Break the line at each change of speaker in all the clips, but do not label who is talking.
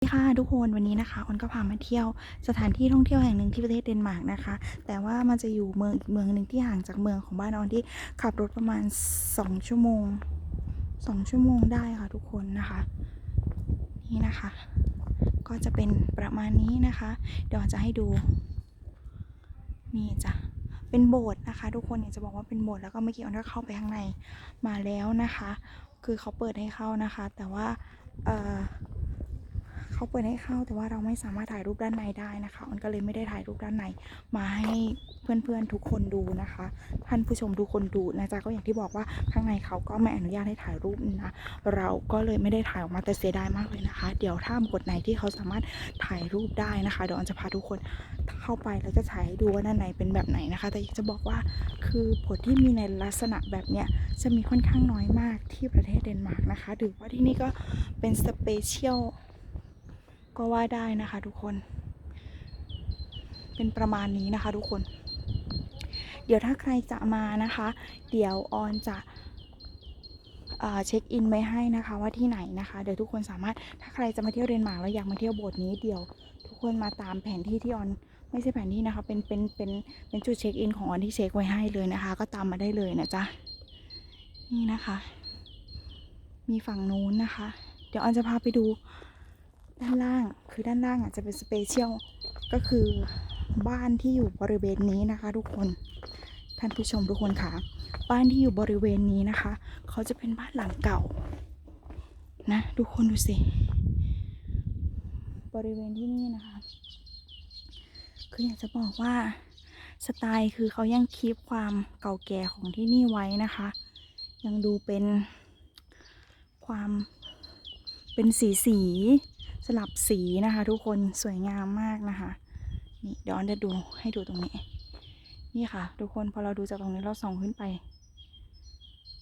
สวัสดีค่ะทุกคนวันนี้นะคะออนก็พามาเที่ยวสถานที่ท่องเที่ยวแห่งหนึ่งที่ประเทศเดนมาร์กนะคะ แต่ว่ามันจะอยู่เมืองอีกเมืองหนึ่งที่ห่างจากเมืองของบ้านออนที่ขับรถประมาณ 2 ชั่วโมง 2 ชั่วโมงได้ค่ะทุกคนนะคะ นี่นะคะ ก็จะเป็นประมาณนี้นะคะ เดี๋ยวจะให้ดู นี่จ้ะเป็นโบสถ์นะคะ ทุกคนอยากจะบอกว่าเป็นโบสถ์แล้วก็เมื่อกี้ออนก็เข้าไปข้างในมาแล้วนะคะ คือเขาเปิดให้เข้านะคะ แต่ว่าเออ เปิดให้เข้า แต่ว่าเราไม่สามารถถ่ายรูปด้านในได้นะคะออนก็เลยไม่ได้ถ่ายรูปด้านในมาให้เพื่อนๆทุกคนดูนะคะ ท่านผู้ชมทุกคนดูนะจ๊ะก็อย่างที่บอกว่าข้างในเขาก็ไม่อนุญาตให้ถ่ายรูปนะเราก็เลยไม่ได้ถ่ายออกมาแต่เสียดายมากเลยนะคะ เดี๋ยวถ้าบทไหนที่เขาสามารถถ่ายรูปได้นะคะเดี๋ยวออนจะพาทุกคนเข้าไปแล้วจะถ่ายดูว่าด้านในเป็นแบบไหนนะคะ แต่จะบอกว่าคือผลที่มีในลักษณะแบบเนี้ยจะมีค่อนข้างน้อยมากที่ประเทศเดนมาร์กนะคะถือว่าที่นี่ก็เป็นสเปเชียล ก็ว่าได้นะคะทุกคน เป็นประมาณนี้นะคะทุกคน เดี๋ยวถ้าใครจะมานะคะ เดี๋ยวออนจะเช็คอินไว้ให้นะคะว่าที่ไหนนะคะ เดี๋ยวทุกคนสามารถถ้าใครจะมาเที่ยวเดนมาร์กแล้วอยากมาเที่ยวโบสถ์นี้เดี๋ยวทุกคนมาตามแผนที่ที่ออนไม่ใช่แผนที่นะคะ เป็นเป็นเป็นเป็นจุดเช็คอินของออนที่เช็คไว้ให้เลยนะคะ ก็ตามมาได้เลยนะจ๊ะนี่นะคะ มีฝั่งนู้นนะคะ เดี๋ยวออนจะพาไปดู ด้านล่างคือด้านล่างอะจะเป็นสเปเชียลก็คือบ้านที่อยู่บริเวณนี้นะคะ ทุกคนท่านผู้ชมทุกคนค่ะ บ้านที่อยู่บริเวณนี้นะคะ เขาจะเป็นบ้านหลังเก่า นะทุกคนดูสิบริเวณที่นี่นะคะคืออยากจะบอกว่าสไตล์คือเขายังคีปความเก่าแก่ของที่นี่ไว้นะคะ ยังดูเป็นความเป็นสีสี สลับสีนะคะ ทุกคนสวยงามมากนะคะนี่เดี๋ยวออนจะดูให้ดูตรงนี้ นี่ค่ะ ทุกคนพอเราดูจากตรงนี้เราส่องขึ้นไป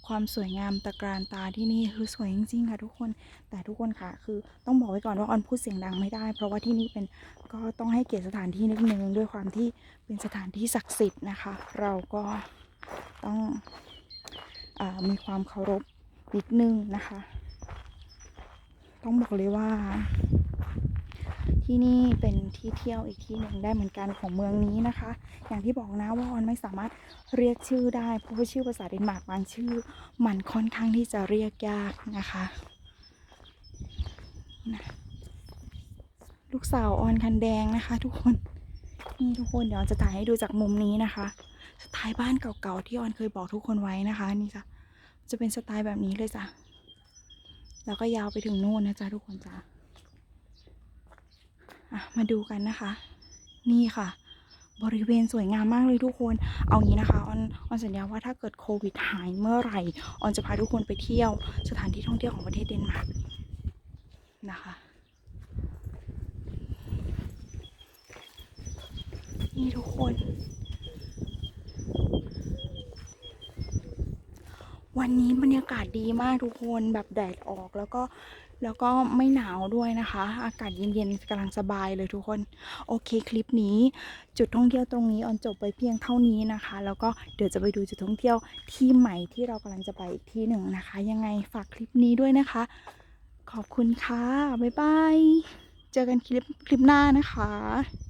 ความสวยงามตะกรานตาที่นี่คือสวยจริงๆค่ะ ทุกคนแต่ทุกคนค่ะ คือต้องบอกไว้ก่อนว่าออนพูดเสียงดังไม่ได้ เพราะว่าที่นี่เป็นก็ต้องให้เกียรติสถานที่นิดนึงด้วยความที่เป็นสถานที่ศักดิ์สิทธิ์นะคะ เราก็ต้องอมีความเคารพนิดนึงนะคะ ต้องบอกเลยว่า ที่นี่เป็นที่เที่ยวอีกที่หนึ่งได้เหมือนกันของเมืองนี้นะคะ อย่างที่บอกนะว่าออนไม่สามารถเรียกชื่อได้เพราะว่าชื่อภาษาเดนมาร์กบางชื่อ มันค่อนข้างที่จะเรียกยากนะคะนะลูกสาวออนคันแดงนะคะ ทุกคนนี่ทุกคนเดี๋ยวออนจะถ่ายให้ดูจากมุมนี้นะคะสไตล์บ้านเก่าๆที่ออนเคยบอกทุกคนไว้นะคะ นี่จ้ะจะเป็นสไตล์แบบนี้เลยจ้ะ แล้วก็ยาวไปถึงนู่นนะจ๊ะทุกคนจ้ะมาดูกันนะคะ นี่ค่ะ บริเวณสวยงามมากเลยทุกคน เอางี้นะคะออนออนสัญญาว่าถ้าเกิดโควิดหายเมื่อไหร่ออนจะพาทุกคนไปเที่ยวสถานที่ท่องเที่ยวของประเทศเดนมาร์กนะคะ นี่ทุกคน วันนี้บรรยากาศดีมากทุกคนแบบแดดออกแล้วก็แล้วก็ไม่หนาวด้วยนะคะ อากาศเย็นๆกำลังสบายเลยทุกคน โอเคคลิปนี้ จุดท่องเที่ยวตรงนี้ออนจบไปเพียงเท่านี้นะคะ แล้วก็เดี๋ยวจะไปดูจุดท่องเที่ยวที่ใหม่ที่เรากำลังจะไปอีกที่หนึ่งนะคะ ยังไงฝากคลิปนี้ด้วยนะคะ ขอบคุณค่ะบ๊ายบายเจอกันคลิปคลิปหน้านะคะ